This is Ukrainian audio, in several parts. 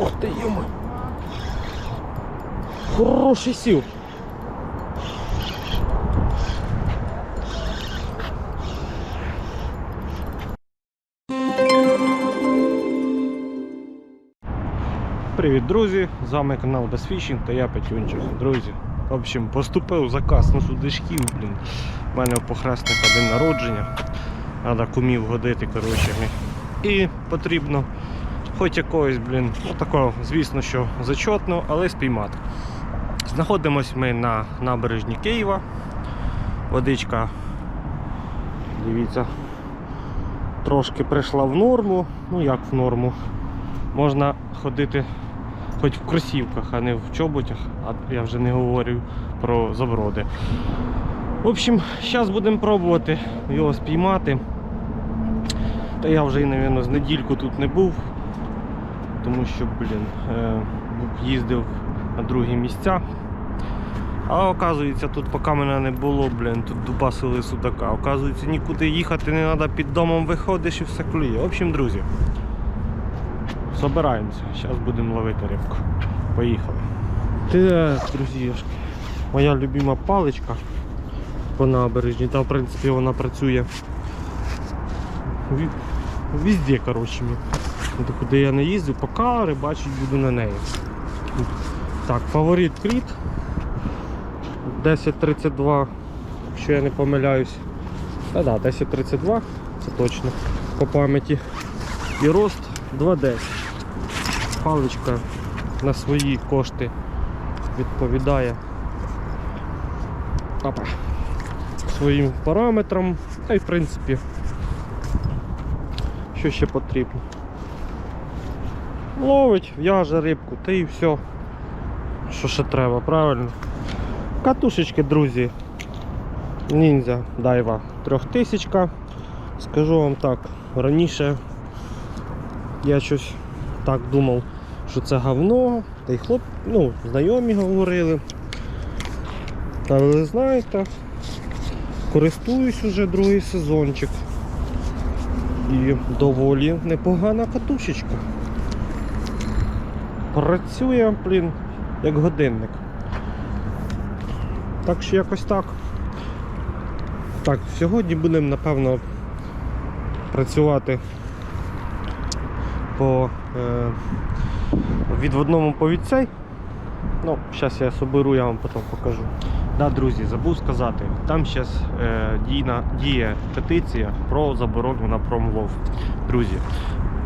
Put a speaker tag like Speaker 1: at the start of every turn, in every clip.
Speaker 1: Ох ти йома. Хороший сів. Привіт, друзі! З вами канал Безфішінг та я Петюнчик. Друзі, в общем, поступив заказ на судачків, блін. У мене у похресника день народження. Треба кумів годити, коротше. І потрібно хоч якогось, блін, ну такого, звісно, що зачетно, але спіймати. Знаходимось ми на набережні Києва. Водичка, дивіться, трошки прийшла в норму. Ну як в норму. Можна ходити хоч в кросівках, а не в чоботях, а я вже не говорю про заброди. В общем, зараз будемо пробувати його спіймати. Та я вже, мабуть, з недільку тут не був, тому що, блін, е, їздив на другі місця. А оказується, тут поки мене не було, блін, тут дубасили судака. Оказується, нікуди їхати не треба, під домом виходиш і все клює. В общем, друзі, Собираємося, зараз будемо ловити рибку. Поїхали. Так, друзішки. Моя любима паличка по набережні. Та в принципі вона працює везде, коротше. Куди я не їздив, поки рибачить буду на неї. Так, фаворит кріт 1032, якщо я не помиляюсь. Та да, 1032, це точно по пам'яті. І рост 2,10. Паличка на свої кошти відповідає Опа. своїм параметрам. Та й в принципі, що ще потрібно. Ловить, в'яже рибку, та і все. Що ще треба, правильно? Катушечки, друзі. Ніндзя дайва 3000. Скажу вам так, раніше я щось так думав, що це говно, та й хлоп, ну, знайомі говорили. Та ви знаєте, користуюсь уже другий сезончик. І доволі непогана катушечка. Працює, блін, як годинник. Так що якось так. Так, сьогодні будемо, напевно, працювати по е, відводному повідцей. Ну, зараз я соберу, я вам потім покажу. Да, друзі, забув сказати, там зараз е, діє петиція про заборону на промлов. Друзі,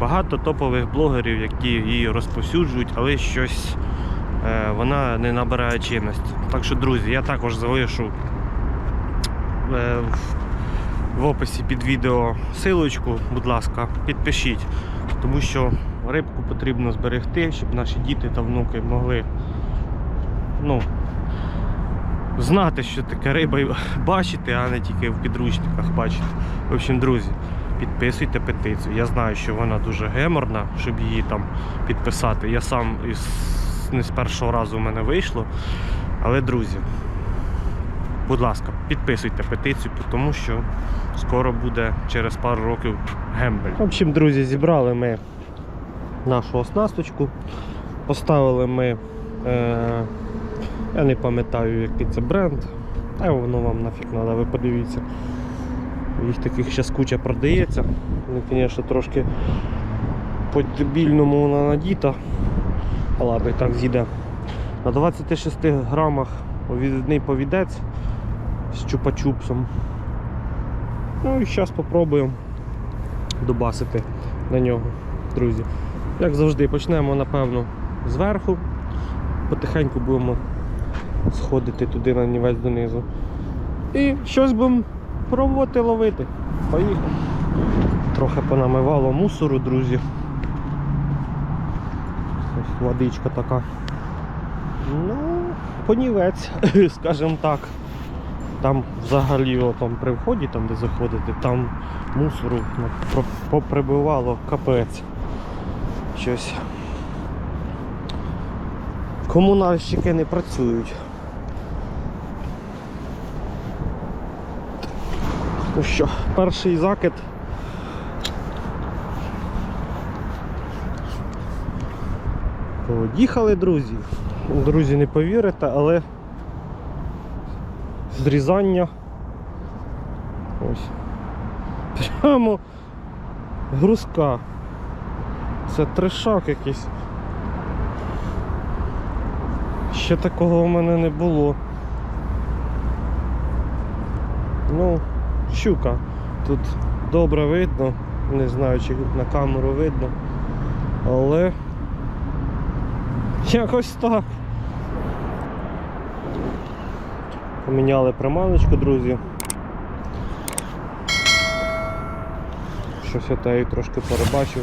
Speaker 1: багато топових блогерів, які її розповсюджують, але щось е, вона не набирає чинності. Так що, друзі, я також залишу е, в, описі під відео силочку, будь ласка, підпишіть тому що рибку потрібно зберегти, щоб наші діти та внуки могли ну, знати, що таке риба бачити, а не тільки в підручниках бачити. В общем, друзі, підписуйте петицію. Я знаю, що вона дуже геморна, щоб її там підписати. Я сам із, не з першого разу в мене вийшло. Але, друзі, будь ласка, підписуйте петицію, тому що скоро буде через пару років гембель. В общем, друзі, зібрали ми нашу оснасточку. Поставили ми, е, я не пам'ятаю, який це бренд, а воно вам нафіг треба, ви подивіться. Їх таких зараз куча продається. Ну, звісно, трошки по-дебільному вона надіта. А ладно, так з'їде. На 26 грамах відвідний повідець з чупа-чупсом. Ну і зараз спробуємо добасити на нього, друзі. Як завжди, почнемо, напевно, зверху, потихеньку будемо сходити туди на нівець донизу. І щось будемо пробувати ловити. Поїхали. Трохи понамивало мусору, друзі. Ось водичка така. Ну, понівець, скажімо так. Там взагалі о, там при вході, там де заходите, там мусору ну, поприбивало капець. Щось. Комунальщики не працюють. Ну що, перший закид. Поїхали, друзі. Друзі, не повірите, але зрізання. Ось. Прямо грузка. Це трешак якийсь. Ще такого в мене не було. Ну, щука. Тут добре видно, не знаю, чи на камеру видно, але якось так. Поміняли приманочку, друзі. Щось я її трошки перебачив.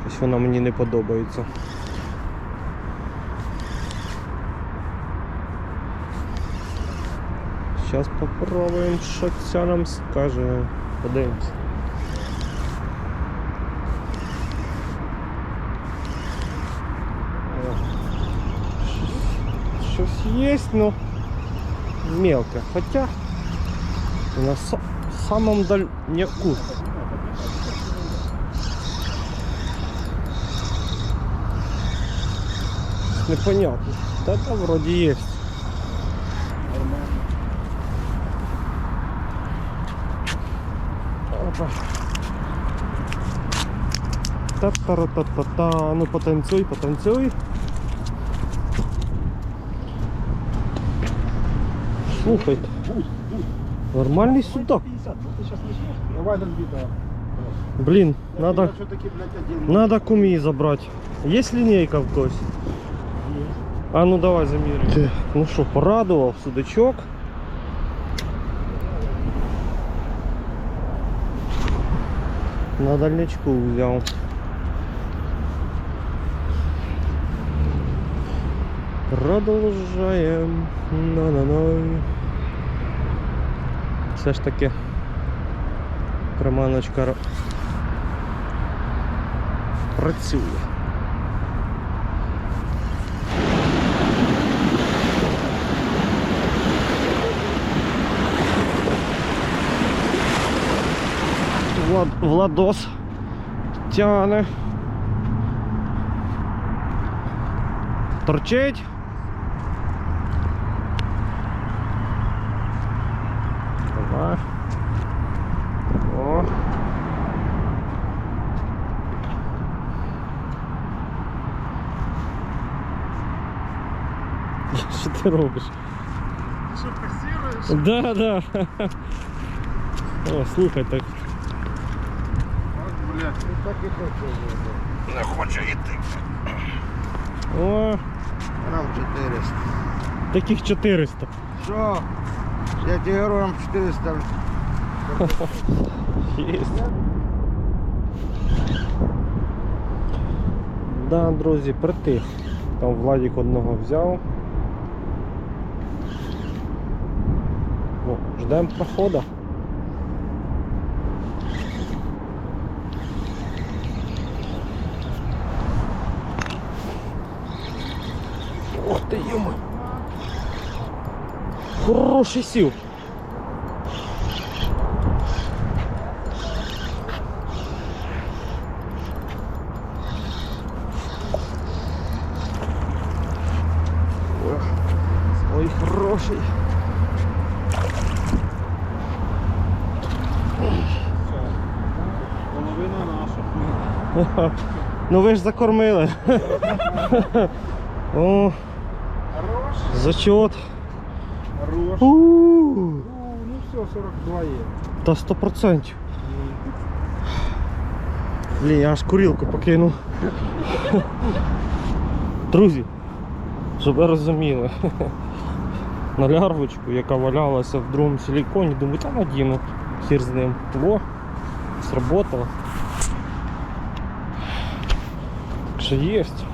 Speaker 1: Щось вона мені не подобається. Зараз попробуємо, що ця нам скаже. Подивимось. Щось- є, но мелко. Хотя на са- самом дальняку. Непонятно. Да там вроде есть. Опа. Та-та-ра-та-та-та. Ну потанцюй, потанцюй. Слухайте. Нормальний судак.
Speaker 2: Давай разбитого.
Speaker 1: Блін, надо, надо кумі забрати. Є лінійка в когось? А ну давай замірюй. Ну що, порадував судачок. На дальнячку взяв. Продовжаємо. На-на-на. Все ж таки приманочка ра- працює. Владос тяне. Торчить. Давай. О. Що ти робиш?
Speaker 2: Что, фиксируешь?
Speaker 1: Да, да. О, слухай, так.
Speaker 2: Так и хочу.
Speaker 1: Не хочу йти. О,
Speaker 2: Грамм 400.
Speaker 1: таких 400.
Speaker 2: Что? Я тебе говорю, грамм 400.
Speaker 1: Есть. Да, друзі, притих. Там Владик одного взяв. Ну, ждемо проходу. Ох ти йома. Хороший сів. Ой, хороший.
Speaker 2: Половина наша.
Speaker 1: Ну ви ж закормили. О. зачет.
Speaker 2: Хорош.
Speaker 1: У,
Speaker 2: Ну все, 42 є.
Speaker 1: Та 100%. Блін, я аж курілку покинув. Друзі, щоб ви розуміли. На лярвочку, яка валялася в другому силіконі, думаю, та надіну хір з ним. Во, сработало. Так що єсть.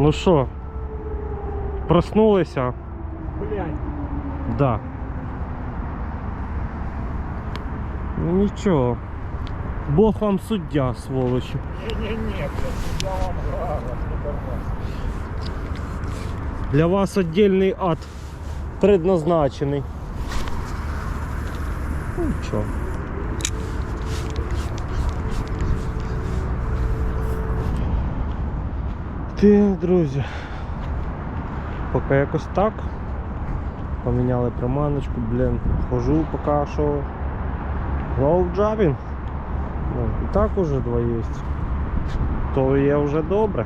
Speaker 1: Ну що, проснулися?
Speaker 2: Блядь.
Speaker 1: Да. Ну нічого. Бог вам суддя, сволочі.
Speaker 2: Не-не-не, блядь. Я вам гарно,
Speaker 1: Для вас отдельний ад предназначений. Ну, Нічого. Так, друзі. Поки якось так. Поміняли приманочку, блін. Хожу поки що. Лоу джабінг. Ну, і так уже два є. То є вже добре.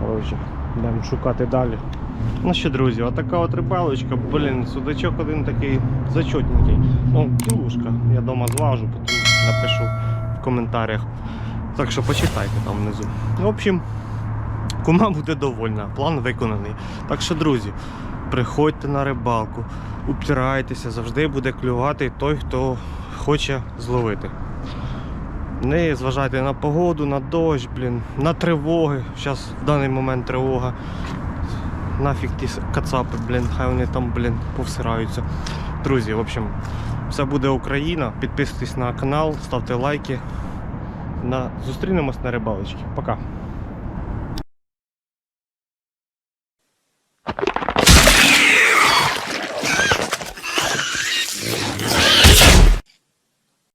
Speaker 1: Коротше, йдемо шукати далі. Ну що, друзі, отака от рибалочка, блін, судачок один такий зачотненький. Ну, кілушка. Я дома зважу, потім напишу в коментарях. Так що почитайте там внизу. В общем, кума буде довольна, план виконаний. Так що, друзі, приходьте на рибалку, упирайтеся, завжди буде клювати той, хто хоче зловити. Не зважайте на погоду, на дощ, блін, на тривоги. Зараз в даний момент тривога. Нафіг ті кацапи, блін, хай вони там, блін, повсираються. Друзі, в общем, все буде Україна. Підписуйтесь на канал, ставте лайки. На... Зустрінемось на рибалочці. Пока.